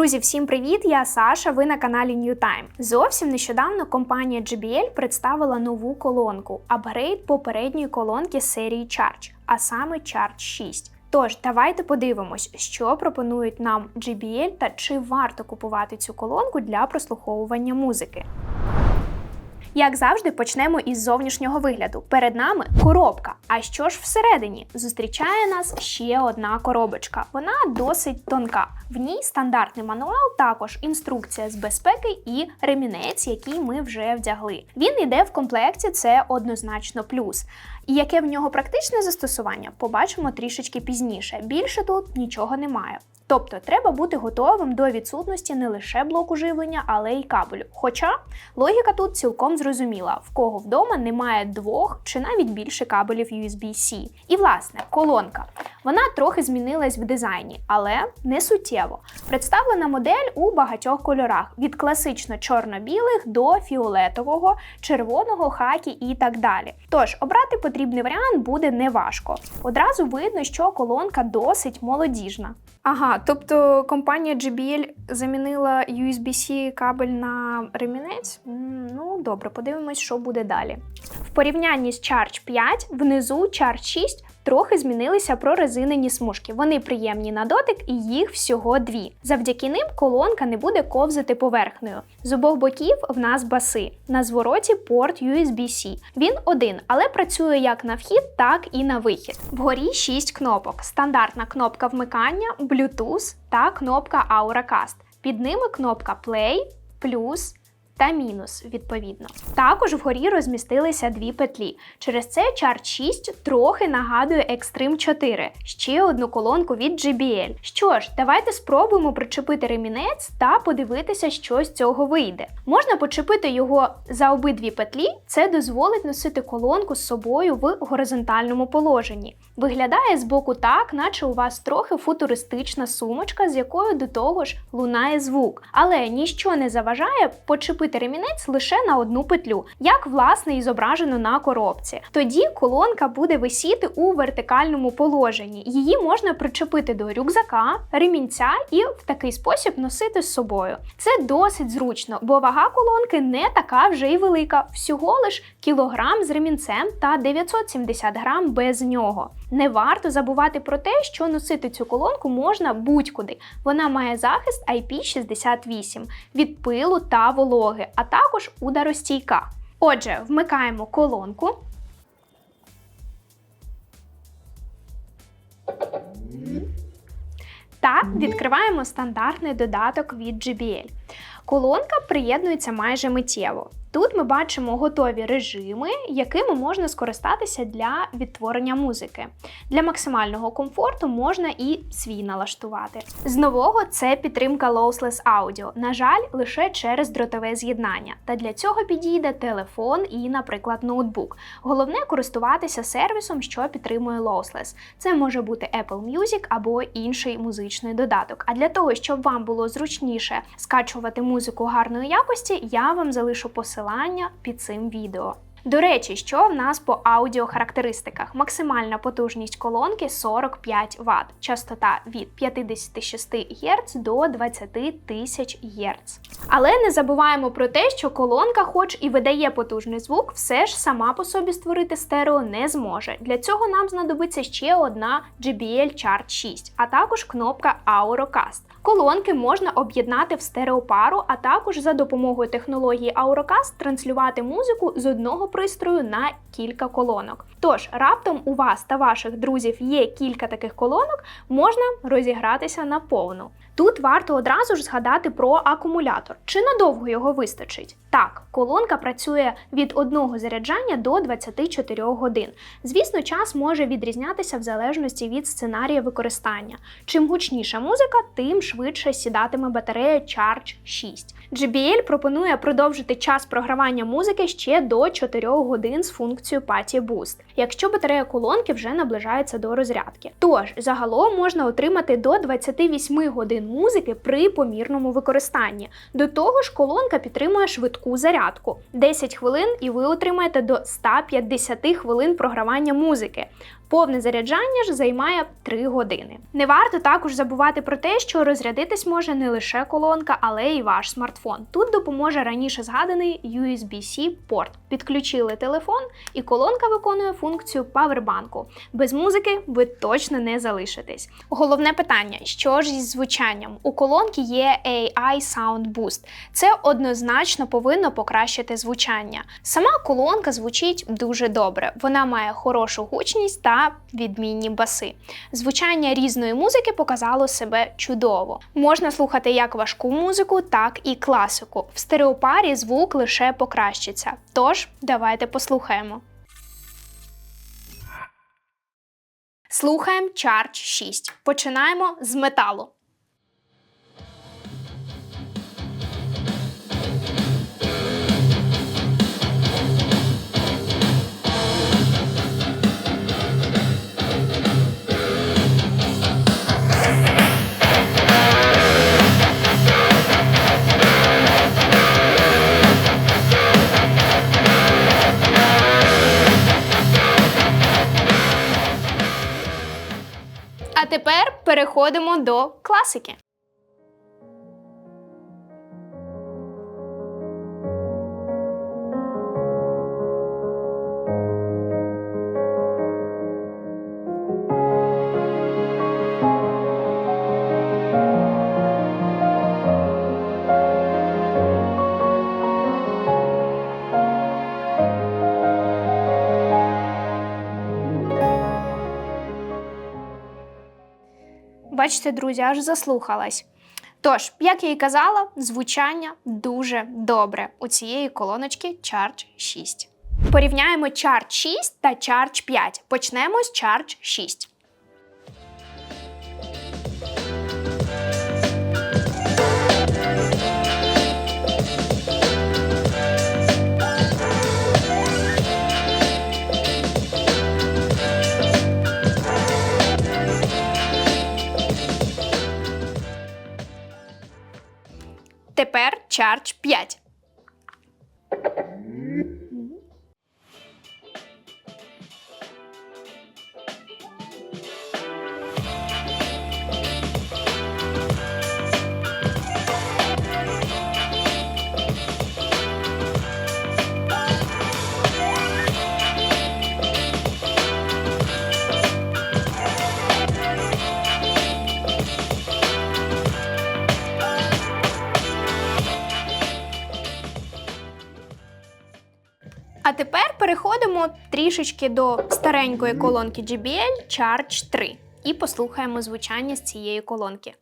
Друзі, всім привіт! Я Саша. Ви на каналі New Time. Зовсім нещодавно компанія JBL представила нову колонку апгрейд попередньої колонки серії Charge, а саме Charge 6. Тож, давайте подивимось, що пропонують нам JBL та чи варто купувати цю колонку для прослуховування музики. Як завжди, почнемо із зовнішнього вигляду. Перед нами коробка. А що ж всередині? Зустрічає нас ще одна коробочка. Вона досить тонка. В ній стандартний мануал, також інструкція з безпеки і ремінець, який ми вже вдягли. Він йде в комплекті, це однозначно плюс. І яке в нього практичне застосування, побачимо трішечки пізніше. Більше тут нічого немає. Тобто треба бути готовим до відсутності не лише блоку живлення, але й кабелю. Хоча логіка тут цілком зрозуміла, в кого вдома немає двох чи навіть більше кабелів USB-C. І власне, колонка. Вона трохи змінилась в дизайні, але не суттєво. Представлена модель у багатьох кольорах: від класично чорно-білих до фіолетового, червоного, хакі і так далі. Тож обрати потрібний варіант буде неважко. Одразу видно, що колонка досить молодіжна. Ага, тобто компанія JBL замінила USB-C кабель на ремінець? Ну, добре, подивимось, що буде далі. В порівнянні з Charge 5 внизу Charge 6 трохи змінилися прорезинені смужки. Вони приємні на дотик і їх всього дві. Завдяки ним колонка не буде ковзати поверхнею. З обох боків в нас баси. На звороті порт USB-C. Він один, але працює як на вхід, так і на вихід. Вгорі 6 кнопок: стандартна кнопка вмикання, Bluetooth та кнопка AuraCast. Під ними кнопка Play, плюс та мінус, відповідно. Також вгорі розмістилися дві петлі. Через це Chart 6 трохи нагадує Extreme 4, ще одну колонку від JBL. Що ж, давайте спробуємо причепити ремінець та подивитися, що з цього вийде. Можна почепити його за обидві петлі, це дозволить носити колонку з собою в горизонтальному положенні. Виглядає з боку так, наче у вас трохи футуристична сумочка, з якою до того ж лунає звук. Але ніщо не заважає почепити зробити лише на одну петлю, як власне і зображено на коробці. Тоді колонка буде висіти у вертикальному положенні. Її можна причепити до рюкзака, ремінця і в такий спосіб носити з собою. Це досить зручно, бо вага колонки не така вже й велика, всього лиш кілограм з ремінцем та 970 грам без нього. Не варто забувати про те, що носити цю колонку можна будь-куди. Вона має захист IP68 від пилу та вологи, а також ударостійка. Отже, вмикаємо колонку. Та відкриваємо стандартний додаток від JBL. Колонка приєднується майже миттєво. Тут ми бачимо готові режими, якими можна скористатися для відтворення музики. Для максимального комфорту можна і свій налаштувати. З нового це підтримка Lossless Audio, на жаль, лише через дротове з'єднання. Та для цього підійде телефон і, наприклад, ноутбук. Головне користуватися сервісом, що підтримує Lossless. Це може бути Apple Music або інший музичний додаток. А для того, щоб вам було зручніше скачувати музику гарної якості, я вам залишу посилання посилання під цим відео. До речі, що в нас по аудіохарактеристиках? Максимальна потужність колонки 45 Вт, частота від 56 Гц до 20 тисяч Гц. Але не забуваємо про те, що колонка, хоч і видає потужний звук, все ж сама по собі створити стерео не зможе. Для цього нам знадобиться ще одна JBL Chart 6, а також кнопка AuroCast. Колонки можна об'єднати в стереопару, а також за допомогою технології AuroCast транслювати музику з одного пристрою на кілька колонок. Тож, раптом у вас та ваших друзів є кілька таких колонок, можна розігратися на повну. Тут варто одразу ж згадати про акумулятор. Чи надовго його вистачить? Так, колонка працює від одного заряджання до 24 годин. Звісно, час може відрізнятися в залежності від сценарія використання. Чим гучніша музика, тим швидше сідатиме батарея Charge 6. JBL пропонує продовжити час програвання музики ще до 4 годин з функцією Party Boost, якщо батарея колонки вже наближається до розрядки. Тож загалом можна отримати до 28 годин музики при помірному використанні. До того ж, колонка підтримує швидку зарядку 10 хвилин, і ви отримаєте до 150 хвилин програвання музики. Повне заряджання ж займає 3 години. Не варто також забувати про те, що розрядитись може не лише колонка, але й ваш смартфон. Тут допоможе раніше згаданий USB-C порт. Підключили телефон, і колонка виконує функцію павербанку. Без музики ви точно не залишитесь. Головне питання: що ж із звучанням? У колонки є AI Sound Boost. Це однозначно повинно покращити звучання. Сама колонка звучить дуже добре. Вона має хорошу гучність та відмінні баси. Звучання різної музики показало себе чудово. Можна слухати як важку музику, так і класику. В стереопарі звук лише покращиться. Тож, давайте послухаємо. Слухаємо Charge 6. Починаємо з металу. А тепер переходимо до класики. Бачите, друзі, аж заслухалась. Тож, як я і казала, звучання дуже добре у цієї колоночки Charge 6. Порівняємо Charge 6 та Charge 5. Почнемо з Charge 6. Charge 5. А тепер переходимо трішечки до старенької колонки JBL Charge 3 і послухаємо звучання з цієї колонки.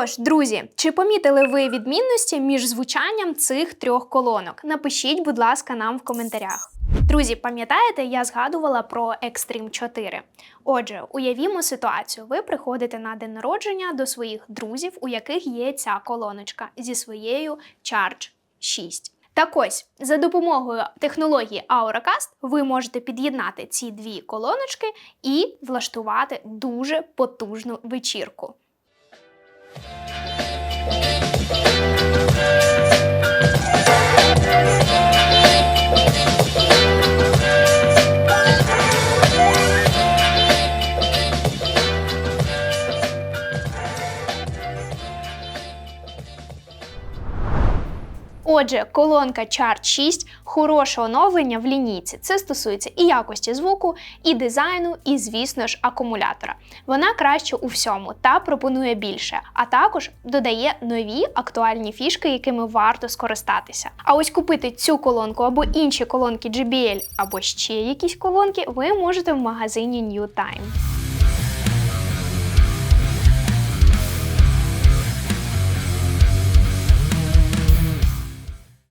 Тож, друзі, чи помітили ви відмінності між звучанням цих трьох колонок? Напишіть, будь ласка, нам в коментарях. Друзі, пам'ятаєте, я згадувала про Extreme 4. Отже, уявімо ситуацію: ви приходите на день народження до своїх друзів, у яких є ця колоночка зі своєю Charge 6. Так ось, за допомогою технології Auracast ви можете під'єднати ці дві колоночки і влаштувати дуже потужну вечірку. Thank you. Отже, колонка Chart 6 хороше оновлення в лінійці. Це стосується і якості звуку, і дизайну, і, звісно ж, акумулятора. Вона краще у всьому та пропонує більше, а також додає нові актуальні фішки, якими варто скористатися. А ось купити цю колонку або інші колонки JBL, або ще якісь колонки, ви можете в магазині New Time.